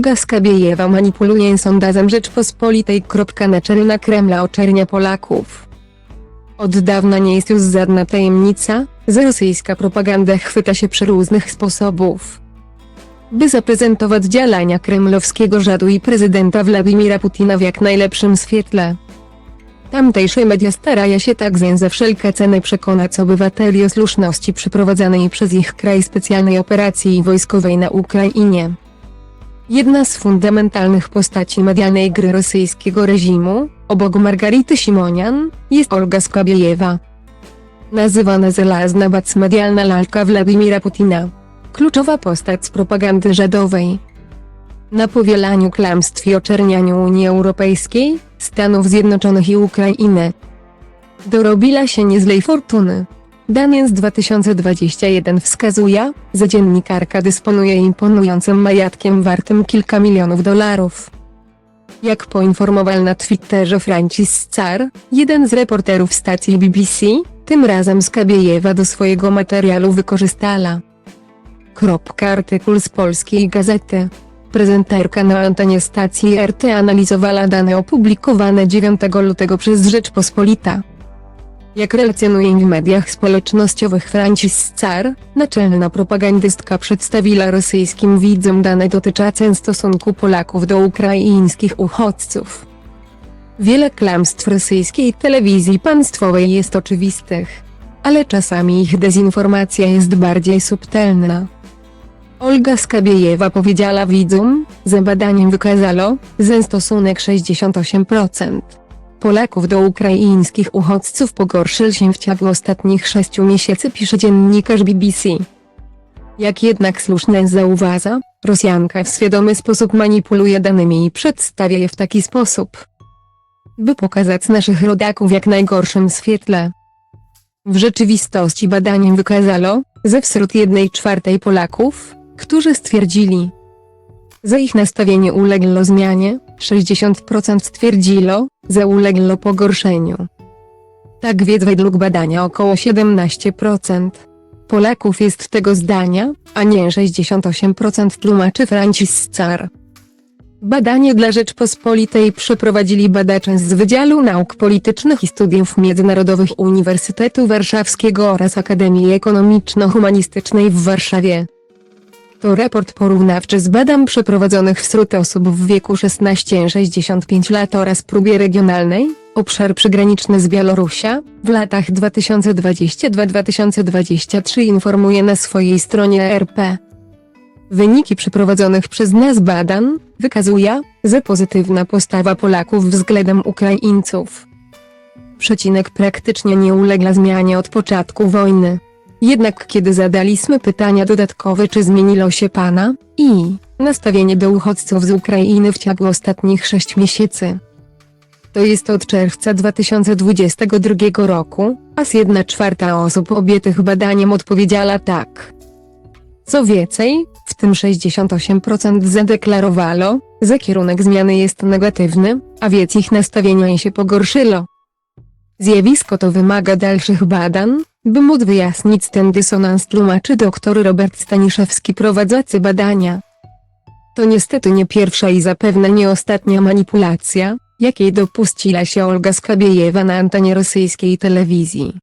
Olga Skabiejewa manipuluje sondażem Rzeczpospolitej. Naczelna Kremla oczernia Polaków. Od dawna nie jest już żadna tajemnica, że rosyjska propaganda chwyta się przeróżnych sposobów. By zaprezentować działania kremlowskiego rządu i prezydenta Władimira Putina w jak najlepszym świetle. Tamtejsze media starają się także za wszelkie ceny przekonać obywateli o słuszności przeprowadzanej przez ich kraj specjalnej operacji wojskowej na Ukrainie. Jedna z fundamentalnych postaci medialnej gry rosyjskiego reżimu, obok Margarity Simonian, jest Olga Skabiejewa. Nazywana żelazna bac medialna lalka Władimira Putina. Kluczowa postać z propagandy rządowej. Na powielaniu kłamstw i oczernianiu Unii Europejskiej, Stanów Zjednoczonych i Ukrainy. Dorobila się niezłej fortuny. Dane z 2021 wskazuje, że dziennikarka dysponuje imponującym majątkiem wartym kilka milionów dolarów. Jak poinformował na Twitterze Francis Car, jeden z reporterów stacji BBC, tym razem Skabiejewa do swojego materiału wykorzystała. Kropka artykuł z polskiej gazety. Prezenterka na antenie stacji RT analizowała dane opublikowane 9 lutego przez Rzeczpospolita. Jak relacjonuje w mediach społecznościowych Francis Car, naczelna propagandystka przedstawiła rosyjskim widzom dane dotyczące stosunku Polaków do ukraińskich uchodźców. Wiele kłamstw rosyjskiej telewizji państwowej jest oczywistych, ale czasami ich dezinformacja jest bardziej subtelna. Olga Skabiejewa powiedziała widzom, że badaniem wykazalo, że stosunek 68% Polaków do ukraińskich uchodźców pogorszył się w ciągu ostatnich sześciu miesięcy pisze dziennikarz BBC. Jak jednak słusznie zauważa, Rosjanka w świadomy sposób manipuluje danymi i przedstawia je w taki sposób, by pokazać naszych rodaków w jak najgorszym świetle. W rzeczywistości badaniem wykazalo, że wśród jednej czwartej Polaków, którzy stwierdzili, że ich nastawienie uległo zmianie, 60% stwierdziło, że uległo pogorszeniu. Tak więc według badania około 17% Polaków jest tego zdania, a nie 68% tłumaczy Francis Car. Badanie dla Rzeczpospolitej przeprowadzili badacze z Wydziału Nauk Politycznych i Studiów Międzynarodowych Uniwersytetu Warszawskiego oraz Akademii Ekonomiczno-Humanistycznej w Warszawie. To raport porównawczy z badań przeprowadzonych wśród osób w wieku 16-65 lat oraz próbie regionalnej, obszar przygraniczny z Białorusia, w latach 2022-2023 informuje na swojej stronie RP. Wyniki przeprowadzonych przez nas badań wykazuje, że pozytywna postawa Polaków względem Ukraińców. Przecinek praktycznie nie uległa zmianie od początku wojny. Jednak kiedy zadaliśmy pytania dodatkowe czy zmieniło się Pana i nastawienie do uchodźców z Ukrainy w ciągu ostatnich 6 miesięcy. To jest od czerwca 2022 roku, a z 1 czwarta osób objętych badaniem odpowiedziała tak. Co więcej, w tym 68% zadeklarowało, że kierunek zmiany jest negatywny, a więc ich nastawienie się pogorszyło. Zjawisko to wymaga dalszych badań, by móc wyjaśnić ten dysonans tłumaczy dr Robert Staniszewski prowadzący badania. To niestety nie pierwsza i zapewne nie ostatnia manipulacja, jakiej dopuściła się Olga Skabiejewa na antenie rosyjskiej telewizji.